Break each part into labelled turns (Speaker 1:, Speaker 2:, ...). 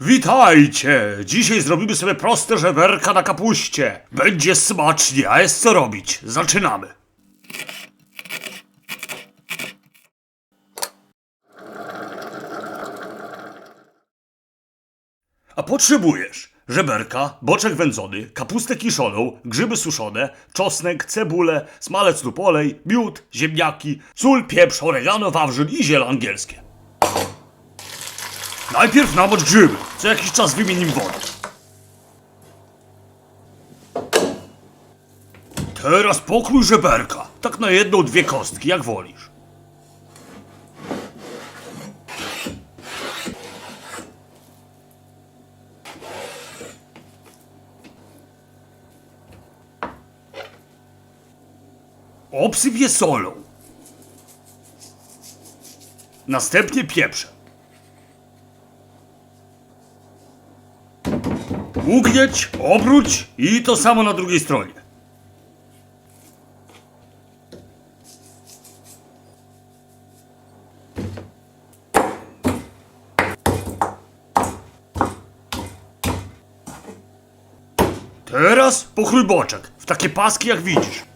Speaker 1: Witajcie! Dzisiaj zrobimy sobie proste żeberka na kapuście. Będzie smacznie, a jest co robić. Zaczynamy. A potrzebujesz żeberka, boczek wędzony, kapustę kiszoną, grzyby suszone, czosnek, cebulę, smalec lub olej, miód, ziemniaki, sól, pieprz, oregano, wawrzyn i ziele angielskie. Najpierw namocz grzyby, co jakiś czas wymienimy wodę. Teraz pokrój żeberka, tak na jedną, dwie kostki, jak wolisz. Obsyp je solą. Następnie pieprzem. Ugnieć, obróć i to samo na drugiej stronie. Teraz pokrój boczek w takie paski jak widzisz.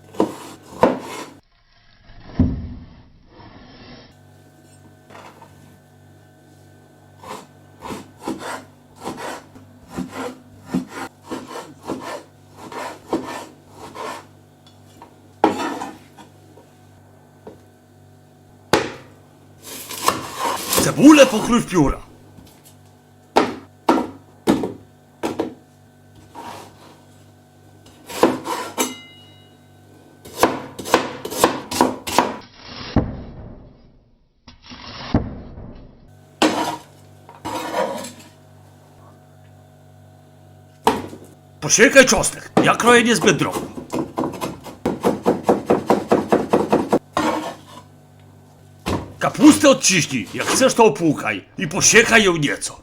Speaker 1: Cebulę pokrój w pióra. Posiekaj czosnek. Ja kroję niezbyt drobno. Kapustę odciśnij, jak chcesz to opłukaj i posiekaj ją nieco.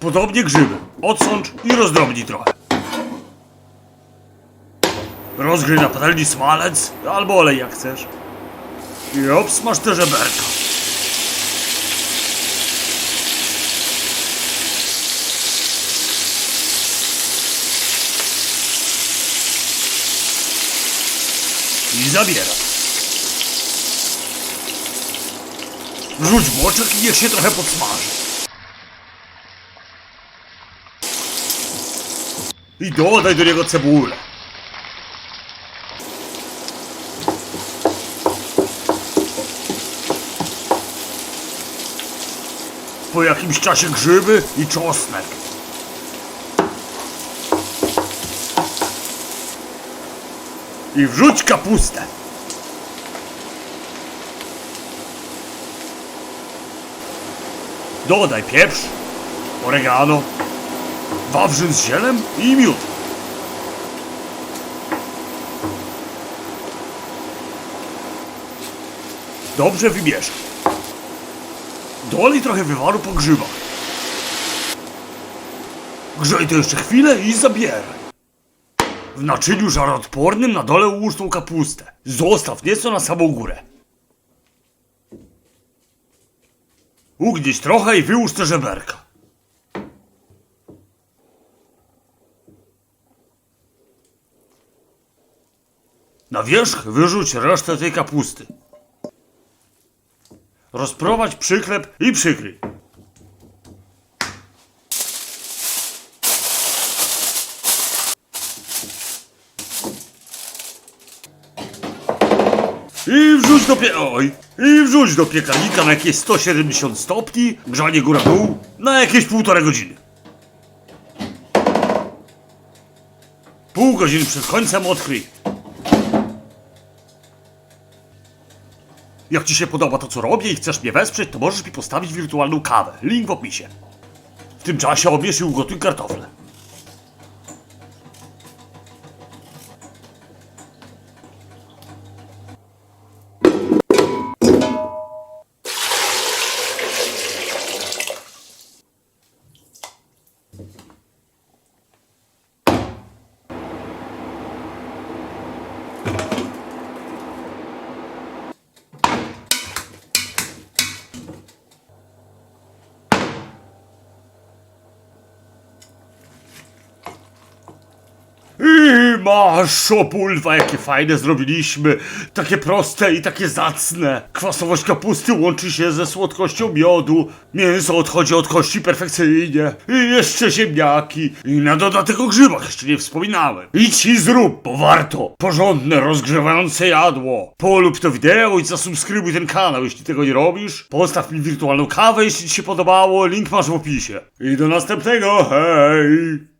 Speaker 1: Podobnie grzyby. Odsącz i rozdrobnij trochę. Rozgryj na patelni smalec albo olej jak chcesz. I obsmaż te żeberka. I zabiera. Rzuć boczek i niech się trochę podsmaży. I dodaj do niego cebulę. Po jakimś czasie grzyby i czosnek. I wrzuć kapustę. Dodaj pieprz, oregano, wawrzyn z zielem i miód. Dobrze wymieszaj. Dolej trochę wywaru po grzybach. Grzej to jeszcze chwilę i zabieraj. W naczyniu żaroodpornym na dole ułóż tą kapustę. Zostaw nieco na samą górę. Ugnieś trochę i wyłóż te żeberka. Na wierzch wyrzuć resztę tej kapusty. Rozprowadź przyklep i przykryj. I wrzuć do pie... Oj. I wrzuć do piekarnika na jakieś 170 stopni, grzanie góra-dół, na jakieś półtorej godziny. Pół godziny przed końcem odkryj. Jak ci się podoba to, co robię i chcesz mnie wesprzeć, to możesz mi postawić wirtualną kawę. Link w opisie. W tym czasie obierz i ugotuj kartofle. Thank you. Masz, szopulwa, jakie fajne zrobiliśmy. Takie proste i takie zacne. Kwasowość kapusty łączy się ze słodkością miodu. Mięso odchodzi od kości perfekcyjnie. I jeszcze ziemniaki. I na dodatek o grzybach jeszcze nie wspominałem. Idź i zrób, bo warto. Porządne, rozgrzewające jadło. Polub to wideo i zasubskrybuj ten kanał, jeśli tego nie robisz. Postaw mi wirtualną kawę, jeśli ci się podobało. Link masz w opisie. I do następnego, hej!